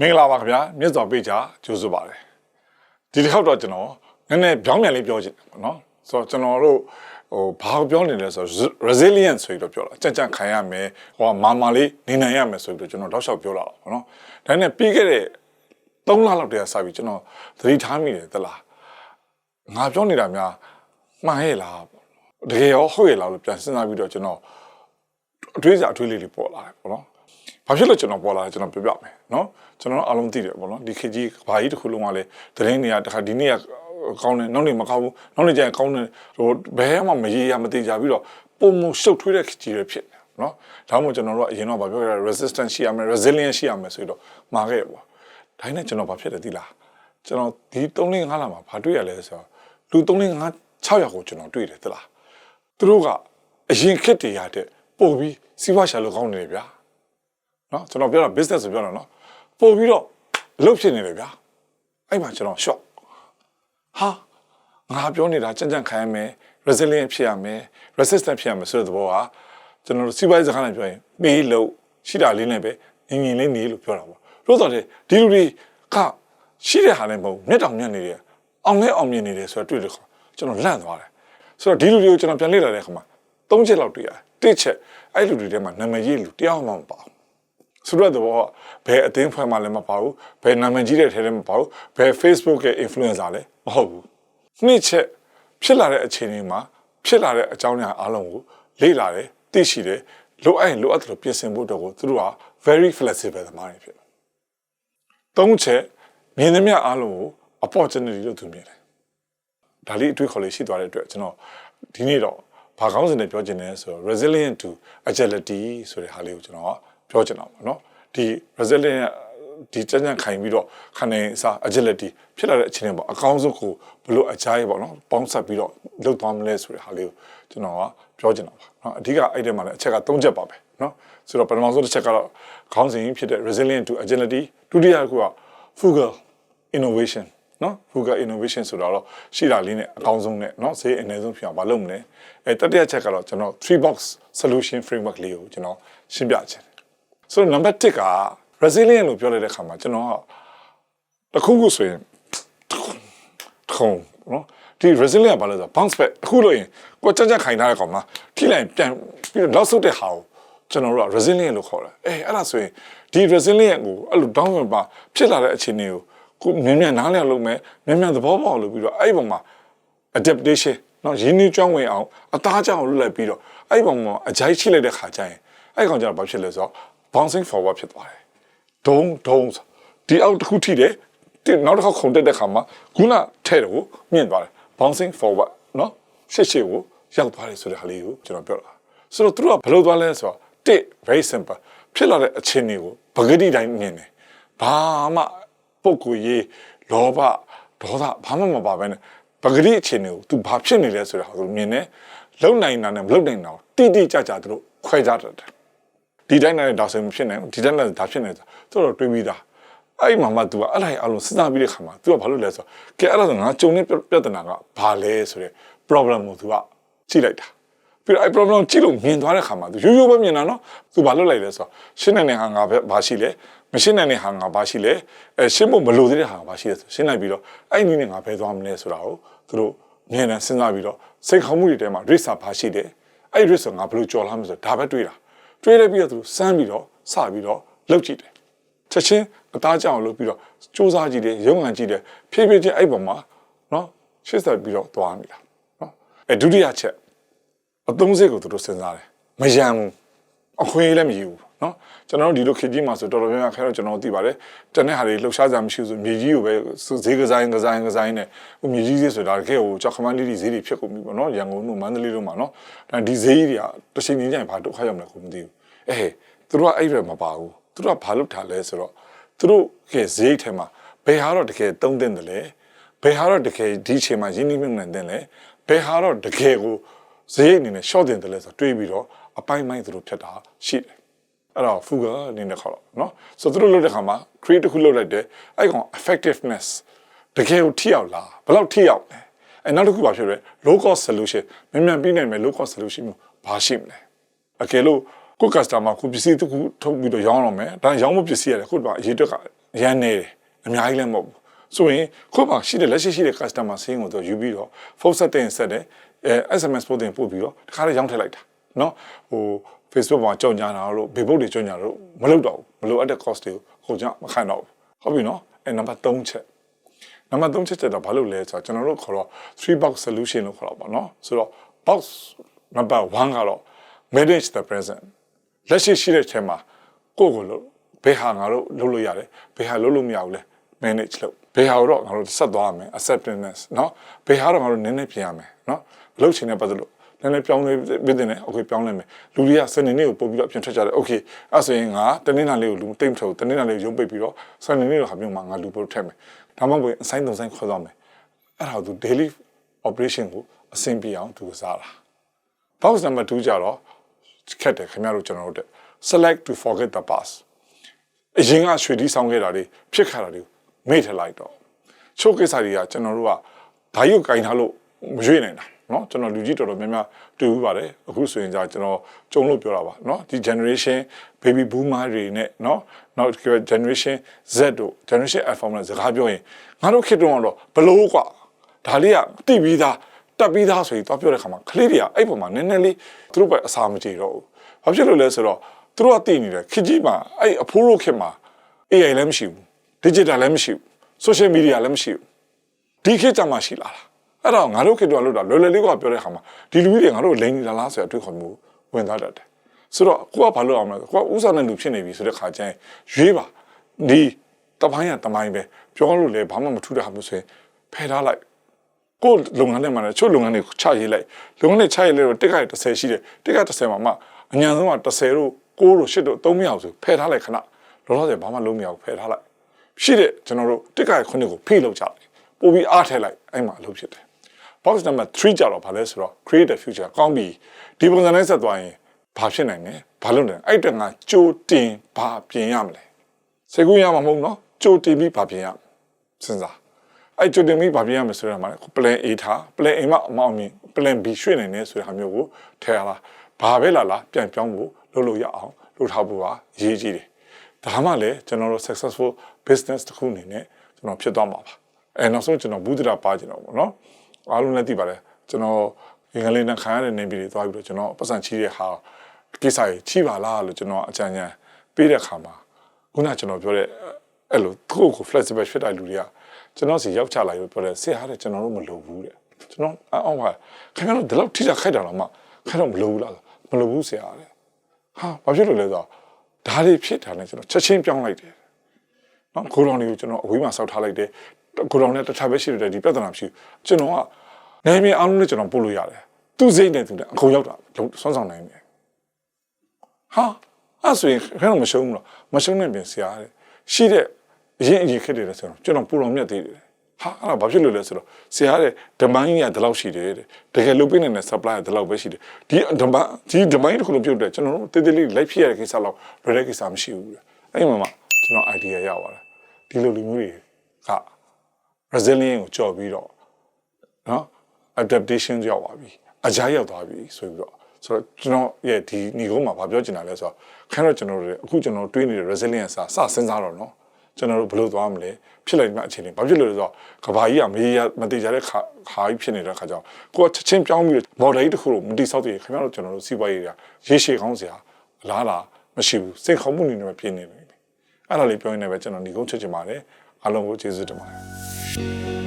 မင်္ဂလာပါခင်ဗျာမြတ်စွာဘိတ်ချာကြိုးဆိုပါတယ်ဒီတစ်ခေါက်တော့ကျွန်တော်နည်းနည်းပြောင်းပြန်လေးပြောချင်တယ်ပေါ့နော်ဆိုတော့ကျွန်တော်တို့ဟိုဘာကိုပြောနေလဲဆိုတော့ resilient ဆိုပြီးတော့ပြောတာကြံ့ကြံ့ခံရမယ်ဟိုမာမာလေးနေနိုင်ရမယ်ဆိုပြီးတော့ကျွန်တော်တောက်လျှောက်ပြောလာတာပေါ့နော်ဒါနဲ့ပြီးခဲ့တဲ့3လလောက်တည်းကစပြီးကျွန်တော်သတိထားမိတယ်သလားငါပြောနေတာများမှန်ရဲ့လားပေါ့တကယ်ရောဟုတ်ရဲ့လားလို့ပြန်စဉ်းစားပြီးတော့ကျွန်တော်အတွေးစားအတွေးလေးတွေပေါ်လာတယ်ပေါ့နော် ဘာဖြစ်လို့ကျွန်တော်ပေါ်လာလဲကျွန်တော်ပြောပြမယ်နော်ကျွန်တော်တို့အားလုံးသိတယ်ပေါ့နော်ဒီခေတ်ကြီးဘာကြီးတစ်ခုလုံးကလည်းသတင်းတွေကတခါဒီနေ့ကကောင်းတယ်နောက်နေ့မကောင်းဘူးနောက်နေ့ကျရင်ကောင်းတယ်ဟိုဘယ်မှမရေရမသိကြပြီးတော့ပုံမရှုပ်ထွေးတဲ့ခေတ်ကြီးတွေဖြစ်နေနော်ဒါမှမဟုတ်ကျွန်တော်တို့ကအရင်တော့ဗာပြောခဲ့တာ resistance ရှိရမယ် resilient ရှိရမယ်ဆိုတော့မှာခဲ့ရပေါ့ဒါနဲ့ကျွန်တော်ဘာဖြစ်လဲသိလားကျွန်တော်ဒီ3လ5လမှာဘာတွေ့ရလဲဆိုတော့လူ3လ5 6ယောက်ကိုကျွန်တော်တွေ့တယ်သလားသူတို့ကအရင်ခေတ်တွေရတဲ့ပို့ပြီးစီးပွားရှာလို့ကောင်းနေတယ်ဗျာ နော်ကျွန်တော်ပြောတာ business ဆိုပြောတာနော်ပို့ပြီးတော့လှုပ်ဖြစ်နေတယ်ဗျာအဲ့မှာကျွန်တော် shock ဟာငါပြောနေတာကြံ့ကြံ့ခံရမယ် resilient ဖြစ်ရမယ် resistant ဖြစ်ရမယ်ဆိုတဲ့သဘောကကျွန်တော်တို့စီးပွားရေးစကားနဲ့ပြောရင်ပေးလို့ရှိတာလေးနဲ့ပဲငင်ငင်လေးနေလို့ပြောတာပေါ့လို့ဆိုတော့ဒီလူတွေကရှိတဲ့ဟာလည်းမဟုတ်မျက်တောင်မျက်နေတယ်အောင်လဲအောင်မြင်နေတယ်ဆိုတော့တွေ့လို့ကျွန်တော်လန့်သွားတယ်ဆိုတော့ဒီလူတွေကိုကျွန်တော်ပြန်လေ့လာတဲ့အခါမှာ၃ချက်လောက်တွေ့ရတယ်တစ်ချက်အဲ့လူတွေထဲမှာနာမည်ကြီးလူတယောက်မှမပါဘူး ဆိုတော့တော့ဘယ်အသင်းဖွဲ့မှလည်းမပါဘူးဘယ်နာမည်ကြီးတဲ့ထဲလည်းမပါဘူးဘယ် Facebook ရဲ့ influencer လည်းမဟုတ်ဘူးနှစ်ချက်ဖြစ်လာတဲ့အခြေအနေမှာဖြစ်လာတဲ့အကြောင်းအရာအားလုံးကိုလေ့လာတယ်သိရှိတယ်လိုအပ်ရင်လိုအပ်တယ်လို့ပြင်ဆင်ဖို့တော့ကိုသူတို့က very flexible သမားတွေဖြစ်တယ်သုံးချက်မြင်သမျှအားလုံးကို opportunity လို့သူမြင်တယ်ဒါလေးအတွေ့အခေါ်လေးရှိသွားတဲ့အတွက်ကျွန်တော်ဒီနေ့တော့ဘာကောင်းစင်နဲ့ပြောချင်တယ်ဆိုတော့ resilient to agility ဆိုတဲ့ဟာလေးကိုကျွန်တော်က ပြောချင်တာပေါ့နော်ဒီ resilient ဒီကြံ့ကြံ့ခိုင်ပြီးတော့ခန္ဓာအစား agility ဖြစ်လာတဲ့အခြေအနေပေါ့အကောင်းဆုံးကိုဘလို့အကြိုက်ပေါ့နော်ပေါင်းဆက်ပြီးတော့လုပ်သွားမလဲဆိုတဲ့ဟာလေးကိုကျွန်တော်ကပြောချင်တာပါနော်အဓိကအဲ့ဒီမှာလည်းအချက်က၃ချက်ပါပဲနော်ဆိုတော့ပထမဆုံးတစ်ချက်ကတော့ခေါင်းစဉ်ဖြစ်တဲ့ resilient to agility ဒုတိယကက frugal innovation နော် frugal innovation ဆိုတာတော့ရှိတာလေးနဲ့အကောင်းဆုံးနဲ့နော်ဈေးအနည်းဆုံးဖြစ်အောင်မလုပ်မလဲအဲတတိယချက်ကတော့ကျွန်တော်3 box solution framework လေးကိုကျွန်တော်ရှင်းပြချင်တယ် ဆိုတော့ number 1က resilient လို့ပြောလိုက်တဲ့ခါမှာကျွန်တော်ကတခုခုဆိုရင်ထုံနော်ဒီ resilient ကဘာလဲဆိုတော့ bounce back အခုလို့ရင်ကိုကြက်ကြက်ခိုင်ထားတဲ့ကောင်မှာထိလိုက်ပြန်ပြီးတော့နောက်ဆုတ်တဲ့ဟာကိုကျွန်တော်တို့က resilient လို့ခေါ်တယ်အဲအဲ့ဒါဆိုရင်ဒီ resilient ကိုအဲ့လို down ပါဖြစ်လာတဲ့အခြေအနေကိုကိုမြန်မြန်နားလည်အောင်လုပ်မယ်မြန်မြန်သဘောပေါက်အောင်လုပ်ပြီးတော့အဲ့ဒီပုံမှာ adaptation နော်ရင်းနှီးကြောင်းဝင်အောင်အသားကြောင်းအောင်လုပ်လိုက်ပြီးတော့အဲ့ဒီပုံမှာအကြိုက်ချိလိုက်တဲ့ခါကျရင်အဲ့ဒီကောင်ကျတော့ဘာဖြစ်လဲဆိုတော့ bouncing forward ဖြစ်သွားတယ်ဒုံဒုံဒီအောက်တစ်ခုထိတယ်ဒီနောက်တစ်ခါခုန်တက်တဲ့ခါမှာခုနထဲ့တော့မြင့်သွားတယ် bouncing forward နော်ရှေ့ရှေ့ကိုရောက်သွားတယ်ဆိုတဲ့ဟာလေးကိုကျွန်တော်ပြောတာဆိုတော့သူတို့ကဘယ်လိုသွားလဲဆိုတော့တစ် very simple ဖြစ်လာတဲ့အခြေအနေကိုပဂတိတိုင်းမြင်တယ်ဘာမှပုတ်ကိုရေးလောဘဒေါသဘာမှမပါဘဲနဲ့ပဂတိအခြေအနေကို तू ဘာဖြစ်နေလဲဆိုတဲ့ဟာကိုမြင်တယ်လုံနိုင်တာနဲ့မလုံနိုင်တာကိုတိတိကျကျသူတို့ခွဲခြားတတ်တယ် ဒီတိုင်းနဲ့ဒါဆိုရင်မဖြစ်နိုင်ဘူးဒီတိုင်းနဲ့ဒါဖြစ်နေတယ်သူတို့တွေးပြီးသားအဲ့ဒီမှာမှ तू ကအဲ့လိုက်အလုံးစဉ်းစားပြီးတဲ့ခါမှာ तू ကဘာလို့လဲဆိုတော့ကဲအဲ့ဒါဆိုငါကြုံတဲ့ပြဿနာကဘာလဲဆိုတဲ့ problem ကို तू ကကြည့်လိုက်တာပြီးတော့အဲ့ problem ကြည့်လို့မြင်သွားတဲ့ခါမှာ तू ရိုးရိုးပဲမြင်တာနော် तू ဘာလုပ်လိုက်လဲဆိုတော့ရှင်းနေတဲ့ဟာငါပဲဘာရှိလဲမရှင်းနိုင်တဲ့ဟာငါဘာရှိလဲအဲရှင်းဖို့မလိုသေးတဲ့ဟာငါဘာရှိလဲဆိုရှင်းလိုက်ပြီးတော့အဲ့ဒီနည်းနဲ့ငါဘယ်သွားမလဲဆိုတာကိုသူတို့မြင်တယ်စဉ်းစားပြီးတော့စိတ်ခေါင်းမှုတွေထဲမှာ risk ဘာရှိတယ်အဲ့ဒီ risk ဆိုငါဘယ်လိုကြော်လာမလဲဆိုဒါပဲတွေးတာ တွေးလိုက်ပြီးတော့သူစမ်းပြီးတော့စပြီးတော့လှုပ်ကြည့်တယ်ချက်ချင်းအသားကြောင်လှုပ်ပြီးတော့စူးစမ်းကြည့်တယ်ရုံငန်ကြည့်တယ်ဖြည်းဖြည်းချင်းအဲ့ပုံမှာနော်ရှစ်ဆက်ပြီးတော့သွားမိတာနော်အဲဒုတိယချက်အသုံးစိတ်ကိုသူတို့စဉ်းစားတယ်မယံဘူးအခွင့်အရေးလည်းမယူဘူး နော်ကျွန်တော်တို့ဒီလိုခေတ်ကြီးမှာဆိုတော်တော်များများခဲတော့ကျွန်တော်သိပါတယ်တနေ့ဟာတွေလှုပ်ရှားကြမရှိဘူးဆိုမြေကြီးကိုပဲဈေးကစားရင်ကစားရင်ကစားရင်နဲ့ဟိုမြေကြီးဈေးဆိုတာတကယ်ဟိုကြောက်ခမန်းလေးတွေဈေးတွေဖြစ်ကုန်ပြီပေါ့နော်ရန်ကုန်တို့မန္တလေးတို့မှာနော်ဒါဒီဈေးကြီးတွေကတစ်ချိန်ချင်းကျရင်ဘာဒုက္ခရောက်မလဲကိုမသိဘူးအေးသူတို့ကအဲ့ရွယ်မပါဘူးသူတို့ကဘာလုပ်ထားလဲဆိုတော့သူတို့ကဈေးထဲမှာဘယ်ဟာတော့တကယ်တုံးတင်တယ်လဲဘယ်ဟာတော့တကယ်ဒီအချိန်မှာရင်းနှီးမြှုပ်နှံတင်လဲဘယ်ဟာတော့တကယ်ကိုဈေးအနေနဲ့ short တင်တယ်လဲဆိုတော့တွေးပြီးတော့အပိုင်းပိုင်းသူတို့ဖြတ်တာရှိတယ် အဲ့တော့ fuga အနေနဲ့ခေါ်တော့เนาะဆိုတော့သူတို့လုပ်တဲ့ခါမှာ create တစ်ခုလုပ်လိုက်တယ်အဲ့ကောင် effectiveness တကယ်ကိုထိရောက်လားဘယ်လောက်ထိရောက်လဲအဲ့နောက်တစ်ခုပါဖြစ်ရဲ low cost solution မြန်မြန်ပြီးနိုင်မယ် low cost solution မျိုးဘာရှိမလဲအကယ်လို့ကို customer ကိုပစ္စည်းတစ်ခုထုတ်ပြီးတော့ရောင်းတော့မယ်ဒါရောင်းဖို့ပစ္စည်းရတယ်ခုတော့အရေးတွက်က ရန်နေတယ်အများကြီးလည်းမဟုတ်ဘူးဆိုရင်ခုမှရှိတဲ့လက်ရှိရှိတဲ့ customer စင်းကိုတော့ယူပြီးတော့ phone set တင်ဆက်တယ်အဲ SMS ပို့တင်ပို့ပြီးတော့တခါလေးရောင်းထည့်လိုက်တာเนาะဟို Facebook မှာကြောင်ညာတာလို့ Facebook တွေကြောင်ညာလို့မလုပ်တော့ဘူးမလိုအပ်တဲ့ cost တွေကိုဟိုကြောင့်မခံတော့ဘူးဟုတ်ပြီเนาะအဲနံပါတ်3ချက်နံပါတ်3ချက်ကျတော့ဘာလို့လဲဆိုတော့ကျွန်တော်တို့ခေါ်တော့3 box solution လို့ခေါ်တော့ပါเนาะဆိုတော့ box number 1ကတော့ manage the present လက်ရှိရှိတဲ့ချိန်မှာကိုယ့်ကိုလို့ဘယ်ဟာငါတို့လုပ်လို့ရတယ်ဘယ်ဟာလုပ်လို့မရဘူးလဲ manage လုပ်ဘယ်ဟာတော့ငါတို့ဆက်သွားရမယ် acceptance เนาะဘယ်ဟာတော့ငါတို့နည်းနည်းပြင်ရမယ်เนาะလုပ်ချင်တဲ့ပတ်သက်လို့ နည်းနည်းပြောင်းလဲပြင်တယ်โอเคပြောင်းလဲမယ်လူတွေကစနေနေ့ကိုပို့ပြီးတော့ပြင်ထွက်ကြတယ်โอเคအဲ့ဆိုရင်ငါတနင်္လာနေ့ကိုလူတိတ်မထုတ်တနင်္လာနေ့ကိုရုံးပိတ်ပြီးတော့စနေနေ့တော့ဟာမျိုးမှာငါလူပို့ထည့်မယ်ဒါမှမဟုတ်အဆိုင်သုံးဆိုင်ခေါ်သွားမယ်အဲ့ဒါကိုသူ daily operation ကိုအဆင်ပြေအောင်သူကစားတာ box number 2ကြတော့ခက်တယ်ခင်ဗျားတို့ကျွန်တော်တို့ select to forget the past အရင်ကရွှေဒီဆောင်ခဲ့တာတွေဖြစ်ခါတာတွေမေ့ထလိုက်တော့ချို့ကိစ္စတွေကကျွန်တော်တို့ကဓာတ်ရုပ်ကင်ထားလို့မရွေ့နိုင်တာ เนาะကျွန်တော်လူကြီးတော်တော်များများတွေ့ဦးပါတယ်အခုဆိုရင်じゃကျွန်တော်ကြုံလို့ပြောတာပါเนาะဒီ generation baby boomer တွေနဲ့เนาะနောက် generation Z တို့ generation Alpha နဲ့စကားပြောရင်ငါတို့ခေတ်တုန်းကတော့ဘလို့กว่าဒါလေးကတိပြီးသားတက်ပြီးသားဆိုရင်တော့ပြောတဲ့ခါမှာကလေးတွေကအဲ့ပုံမှာနည်းနည်းလေးသူတို့ပဲအစာမကြေတော့ဘူးဘာဖြစ်လို့လဲဆိုတော့သူတို့ကတည်နေတယ်ခေတ်ကြီးမှာအဲ့အဖိုးတို့ခေတ်မှာ AI လည်းမရှိဘူး digital လည်းမရှိဘူး social media လည်းမရှိဘူးဒီခေတ်ကြမှာရှိလာတာ အဲ့တော့ငါတို့ခေတ်တော့လို့တာလွယ်လွယ်လေးကပြောတဲ့ခါမှာဒီလူကြီးတွေငါတို့လိန်နေတာလားဆိုရအတွေ့ခေါ်မှုဝင်သွားတတ်တယ်ဆိုတော့ကိုကဘာလို့အောင်လဲကိုကဥစားတဲ့လူဖြစ်နေပြီဆိုတဲ့ခါကျရင်ရွေးပါဒီတပိုင်းရတမိုင်းပဲပြောလို့လည်းဘာမှမထူးတဲ့ဟာမျိုးဆိုရင်ဖယ်ထားလိုက်ကိုယ်လုပ်ငန်းထဲမှာလည်းချို့လုပ်ငန်းတွေချရေးလိုက်လုပ်ငန်းတွေချရေးလိုက်တော့တက်က30ရှိတယ်တက်က30မှာမှအញ្ញံဆုံးက30တို့6တို့8တို့3မရအောင်ဆိုဖယ်ထားလိုက်ခဏလောလောဆယ်ဘာမှလုံးမရဘူးဖယ်ထားလိုက်ရှိတဲ့ကျွန်တော်တို့တက်ကိုခုနှစ်ကိုဖိလုပ်ကြလိုက်ပို့ပြီးအားထည့်လိုက်အဲ့မှာအလုပ်ဖြစ်တယ် box number 3ကြတော့ဘာလဲဆိုတော့ create the future ကောင်းပြီဒီပုံစံနဲ့ဆက်သွားရင်ဘာဖြစ်နိုင်လဲဘာလုပ်နိုင်အဲ့တန်ကကြိုတင်ဘာပြင်ရမလဲစေကူရမှာမဟုတ်နော်ကြိုတင်ပြီးဘာပြင်ရမလဲစဉ်းစားအဲ့ကြိုတင်ပြီးဘာပြင်ရမလဲဆိုတော့မှာ plan A ထား plan A မှာအမောင်းမြင် plan B ရွှေ့နိုင်တယ်ဆိုတဲ့ဟာမျိုးကိုထည့်ရလားဘာပဲလာလာပြန်ပြောင်းဖို့လုပ်လို့ရအောင်လုပ်ထားဖို့ကအရေးကြီးတယ်ဒါမှလည်းကျွန်တော်တို့ successful business တစ်ခုအနေနဲ့ကျွန်တော်ဖြစ်သွားမှာပါအဲနောက်ဆုံးကျွန်တော်ဘူးဒရာပါကျွန်တော်ပေါ့နော် အားလုံးလည်းသိပါတယ်ကျွန်တော်ငငလေးနဲ့ခံရတဲ့နေပြည်တော်သွားပြီးတော့ကျွန်တော်ပတ်စံချီးတဲ့ဟာကိစ္စကြီးချီးပါလားလို့ကျွန်တော်အကြံဉာဏ်ပေးတဲ့ခါမှာခုနကျွန်တော်ပြောတဲ့အဲ့လိုသူ့ကို flexible ဖြစ်တဲ့လူတွေကကျွန်တော်စီရောက်ချလာပြီးပြောတယ်ဆရာတဲ့ကျွန်တော်တို့မလုပ်ဘူးတဲ့ကျွန်တော်အော်ပါခင်ဗျားတို့ဒီလောက်ထိကြခိုက်တာတော့မှခင်ဗျားတို့မလုပ်ဘူးလားမလုပ်ဘူးဆရာတဲ့ဟာဘာဖြစ်လို့လဲဆိုတော့ဒါတွေဖြစ်တာနဲ့ကျွန်တော်ချက်ချင်းပြောင်းလိုက်တယ်နော်ကိုရောင်တွေကိုကျွန်တော်အဝေးမှာစောက်ထားလိုက်တယ် ကိုရောင်နဲ့တစ်ထပ်ပဲရှိတယ်ဒီပြဿနာမရှိဘူးကျွန်တော်ကနေမီအားလုံးနဲ့ကျွန်တော်ပို့လို့ရတယ်သူစိတ်နဲ့သူနဲ့အကုန်ရောက်တာဆွမ်းဆောင်နိုင်တယ်ဟာအဲ့ဆိုရင်ခင်ဗျားမရှုံးဘူးလားမရှုံးနိုင်ပြင်ဆရာတဲ့ရှိတဲ့အရင်အရင်ခက်တယ်ဆိုတော့ကျွန်တော်ပူတော်မြတ်သေးတယ်ဟာအဲ့ဒါဘာဖြစ်လို့လဲဆိုတော့ဆရာတဲ့ demand ကြီးကဒီလောက်ရှိတယ်တဲ့တကယ်လုပ်ပေးနေတဲ့ supply ကဒီလောက်ပဲရှိတယ်ဒီ demand ဒီ demand တစ်ခုလုံးပြုတ်တယ်ကျွန်တော်တို့တေးသေးလေးလိုက်ဖြစ်ရတဲ့ကိစ္စလောက်လွယ်တဲ့ကိစ္စမရှိဘူးတဲ့အဲ့မှာမှကျွန်တော် idea ရပါတယ်ဒီလိုလူမျိုးတွေက resilient ကိုကြော်ပြီးတော့နော် adaptation ရောက်သွားပြီအကြရောက်သွားပြီဆိုပြီးတော့ဆိုတော့ကျွန်တော်ရဲ့ဒီညီကုန်းမှာဗာပြောချင်တာလဲဆိုတော့ခန်းတော့ကျွန်တော်တို့အခုကျွန်တော်တွေးနေတဲ့ resilience စာစစဉ်းစားတော့နော်ကျွန်တော်တို့ဘယ်လိုသွားမလဲဖြစ်လိုက်မှအခြေအနေဘာဖြစ်လို့လဲဆိုတော့ကဘာကြီးကမေးရမတိကြတဲ့ခါခါကြီးဖြစ်နေတဲ့ခါကြောင့်ကိုကချက်ချင်းပြောင်းပြီးမော်ဒယ်ကြီးတစ်ခုကိုမတိဆောက်တည်ခင်ဗျားတို့ကျွန်တော်တို့စီးပွားရေးကရေရှည်ကောင်းစရာလားလားမရှိဘူးစိတ်ခေါင်းမှုနေနေပဲဖြစ်နေတယ်အဲ့ဒါလေးပြောရင်းနဲ့ပဲကျွန်တော်ညီကုန်းချက်ချင်ပါတယ်အားလုံးကိုကျေးဇူးတင်ပါတယ် you